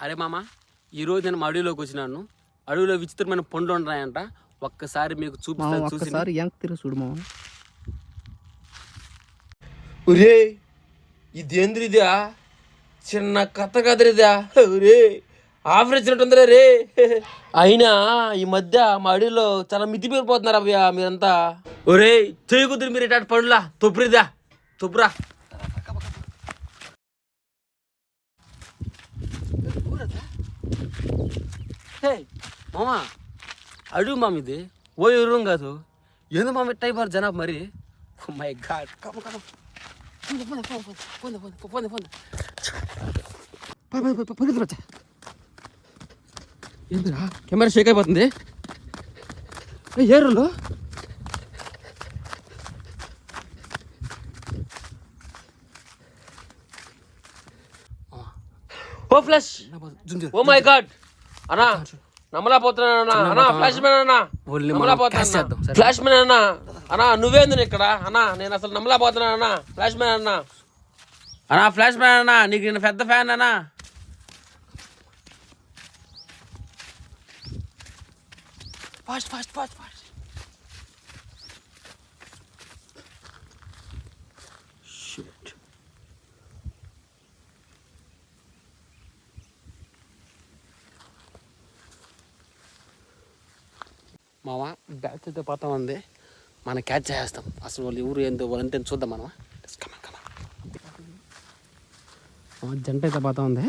అరే మామ ఈరోజు నేను మా అడవిలోకి వచ్చినాను. అడవిలో విచిత్రమైన పండ్లు ఉన్నాయంట. ఒక్కసారి మీకు చూపిస్తాను చూసి ఒక్కసారి వెనక్కి తిరిగి చూడు మామ ఒరే ఇదేంద్రిదా చిన్న కథ కదరిదా? ఒరే ఆఫర్ ఇచ్చినట్టుందిరా రే. అయినా ఈ మధ్య మా అడవిలో చాలా మితి పేరిపోతున్నారు అవ్యా మీరంతా. ఒరే చేయి కుదిరి మీరు ఇటాటి పండులా? తొప్పురిదా? తొప్పురా? హే మామ అడుగు మామ ఇది. ఓ రూమ్ కాదు. ఏంది మామ టైప్ ఆర్ జనాబ్ మరి? మై గాడ్ కమ కమ. ఏందిరా కెమెరా షేక్ అయిపోతుంది. ఏ, రోజు oh flash oh my God అన్నా నమ్మలా పోతున్నా అన్నా ఫ్లాష్ మ్యాన్ అన్నా. ఫ్లాష్ మ్యాన్ అన్నా. అన్నా. నువ్వేంది ఇక్కడ? అన్నా నేను అసలు నమ్మలా పోతున్నా అన్నా. ఫ్లాష్ మ్యాన్ అన్నా. అన్నా ఫ్లాష్ మ్యాన్ అన్నా. నీకు నేను పెద్ద ఫ్యాన్ అన్నా. ఫాస్ట్ ఫాస్ట్ ఫాస్ట్ ఫాస్ట్ మామ బ్యాచ్ అయితే పోతా ఉంది. మనం క్యాచ్ చేస్తాం అసలు వాళ్ళు ఎవరు ఏందో వాళ్ళంటే చూద్దాం మనం. కమన్ కమన్ జంట అయితే పోతా ఉంది.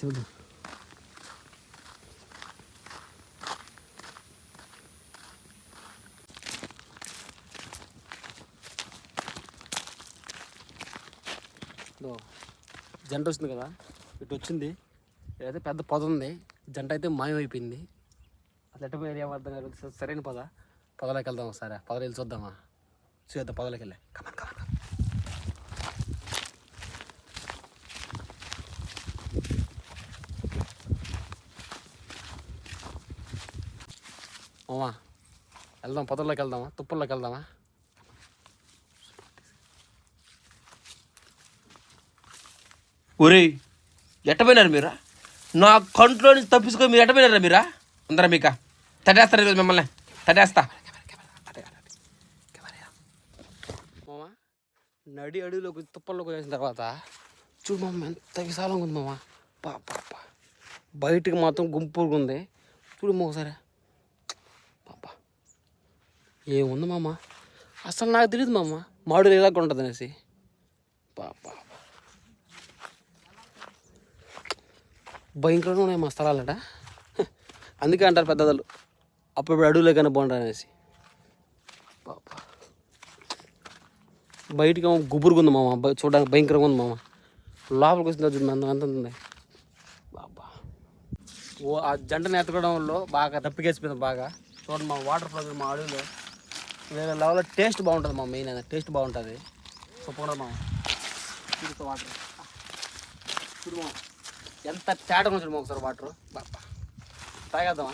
చూద్దాం. జంట వచ్చింది కదా. ఇటు వచ్చింది. ఇదైతే పెద్ద పొద ఉంది జంట అయితే మాయమైపోయింది. అసలు ఎట్ట పోయి ఏం అర్థం కాదు స- సరైన పద. పొదలోకి వెళ్దాం ఒకసారి. పొదలు వెళ్ళి చూద్దామా? చూద్దాం పొదలోకి వెళ్ళి కమన్ కమన్ ఓమా వెళ్దాం పొదల్లోకి వెళ్దామా తుప్పల్లోకి వెళ్దామా ఒరే ఎట్టపోయినారు మీరా? నా కంట్లో నుంచి తప్పించుకొని మీరు ఎట్టపోయినారా మీరా? అందరా మీక తటేస్తారు ఈరోజు మిమ్మల్ని. తడేస్తా మామ నడి అడవిలోకి తుప్పల్లోకి వచ్చేసిన తర్వాత చూడు మామ ఎంత విశాలంగా ఉంది మామ. పా పాప బయటికి మాత్రం గుంపుగా ఉంది. చూడు మామ ఒకసారి. పాపా ఏముంది మామ? అసలు నాకు తెలియదు మామ. మాడు ఇలాగ ఉంటుంది అనేసి. పాపా భయంకరంగా ఉన్నాయి మా స్థలాలట. అందుకే అంటారు పెద్దదలు. అప్పుడు అడవులోకైనా బాగుంటారు అనేసి. బయటికి ఏమో గుబురుగా ఉంది మామ. చూడడానికి భయంకరంగా ఉంది మామ. లోపలికి వచ్చిన చూడు అంత అంత ఉంది. బాబా. ఓ ఆ జంటని వల్ల బాగా తప్పికేసిపోయింది బాగా. చూడండి మా వాటర్ ఫ్లో మా అడవిలో. వేరే లెవెల్లో టేస్ట్ బాగుంటుంది మా మెయిన్ అది. టేస్ట్ బాగుంటుంది. సూపర్ మామ. చూడు వాటర్. చూడు ఎంత తేటగా చూడు మామ ఒకసారి వాటర్. బాబా. తాగేద్దామా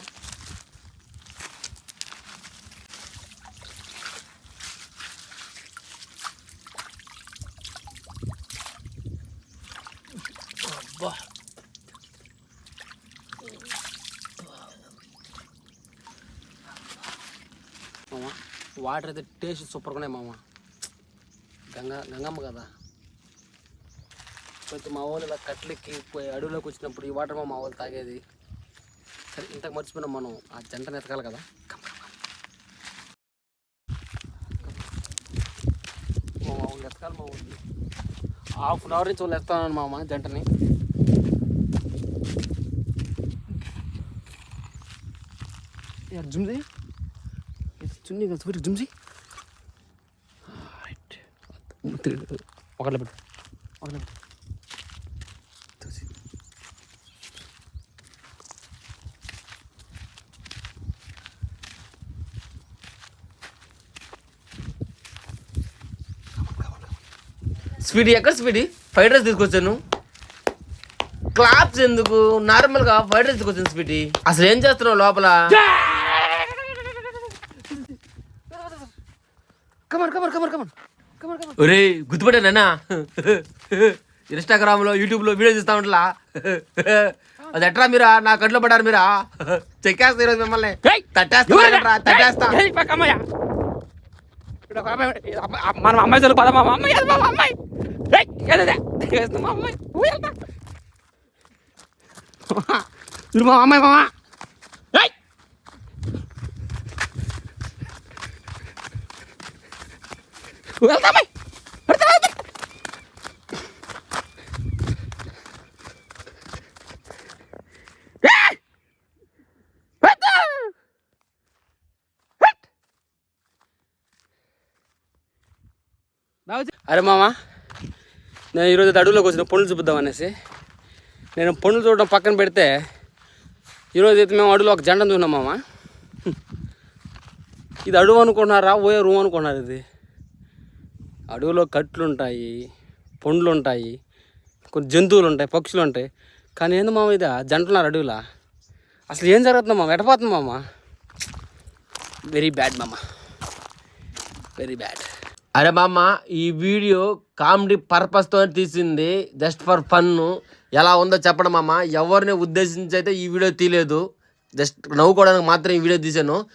మామ. వాటర్ అయితే టేస్ట్ సూపర్గా ఉన్నాయి మామ. గంగా గంగమ్మ కదా. కొంచెం మా వాళ్ళు ఇలా కట్లెక్కి పోయి అడవిలోకి వచ్చినప్పుడు ఈ వాటర్ మా వాళ్ళు తాగేది. సరే ఇంతకు మర్చిపోయినాం మనం. ఆ జంటను ఎతకాలి కదా. మా వాళ్ళు ఎతకాలి మా వాళ్ళు హాఫ్ అన్ అవర్ నుంచి వాళ్ళు ఎత్తాను మామ జంటని. జుమ్ది సున్ని ఒకళ్ళ పెట్టు. ఒకళ్ళ స్పీడ్ ఎక్కడ స్పీడ్ ఫ్రైడ్ రైస్ తీసుకొచ్చాను. క్లాప్స్ ఎందుకు? నార్మల్గా ఫ్రైడ్ రైస్ తీసుకొచ్చాను స్పీడ్ అసలు ఏం చేస్తున్నావు లోపల? Come on come on come on come on యూట్యూబ్లో వీడియో చూస్తా ఉంటలా. అది ఎట్రా మీరా? నా కట్లో పడారు మీరా? చెక్కేస్తా ఈరోజు మిమ్మల్ని. తట్టేస్తా తట్టేస్తా. మనం అమ్మాయి చదువు మా అమ్మాయి మా అమ్మాయి. మా అమ్మాయి? మా అమ్మాయి మామా. ఊ, అరే మామ నేను ఈరోజు అయితే అడవిలోకి వచ్చిన పండ్లు చూపిద్దాం అనేసి. నేను పండ్లు చూడడం పక్కన పెడితే ఈరోజు అయితే మేము అడవిలో ఒక జెండా చూన్నాం మామ. ఇది అడవు అనుకున్నారా ఓయే రూమ్ అనుకున్నారు ఇది? అడవిలో కట్లు ఉంటాయి పండ్లు ఉంటాయి కొన్ని జంతువులు ఉంటాయి పక్షులు ఉంటాయి కానీ ఏంది మామ ఇదా? జంటలున్నారు అడవిలా. అసలు ఏం జరుగుతుంది మామ? ఎటపోతుంది మామ? వెరీ బ్యాడ్ మామ. వెరీ బ్యాడ్ అరే మామ ఈ వీడియో కామెడీ పర్పస్తో తీసింది జస్ట్ ఫర్ ఫన్ ఎలా ఉందో చెప్పడం మామ. ఎవరిని ఉద్దేశించి అయితే ఈ వీడియో తీయలేదు జస్ట్ నవ్వుకోవడానికి మాత్రం ఈ వీడియో తీశాను.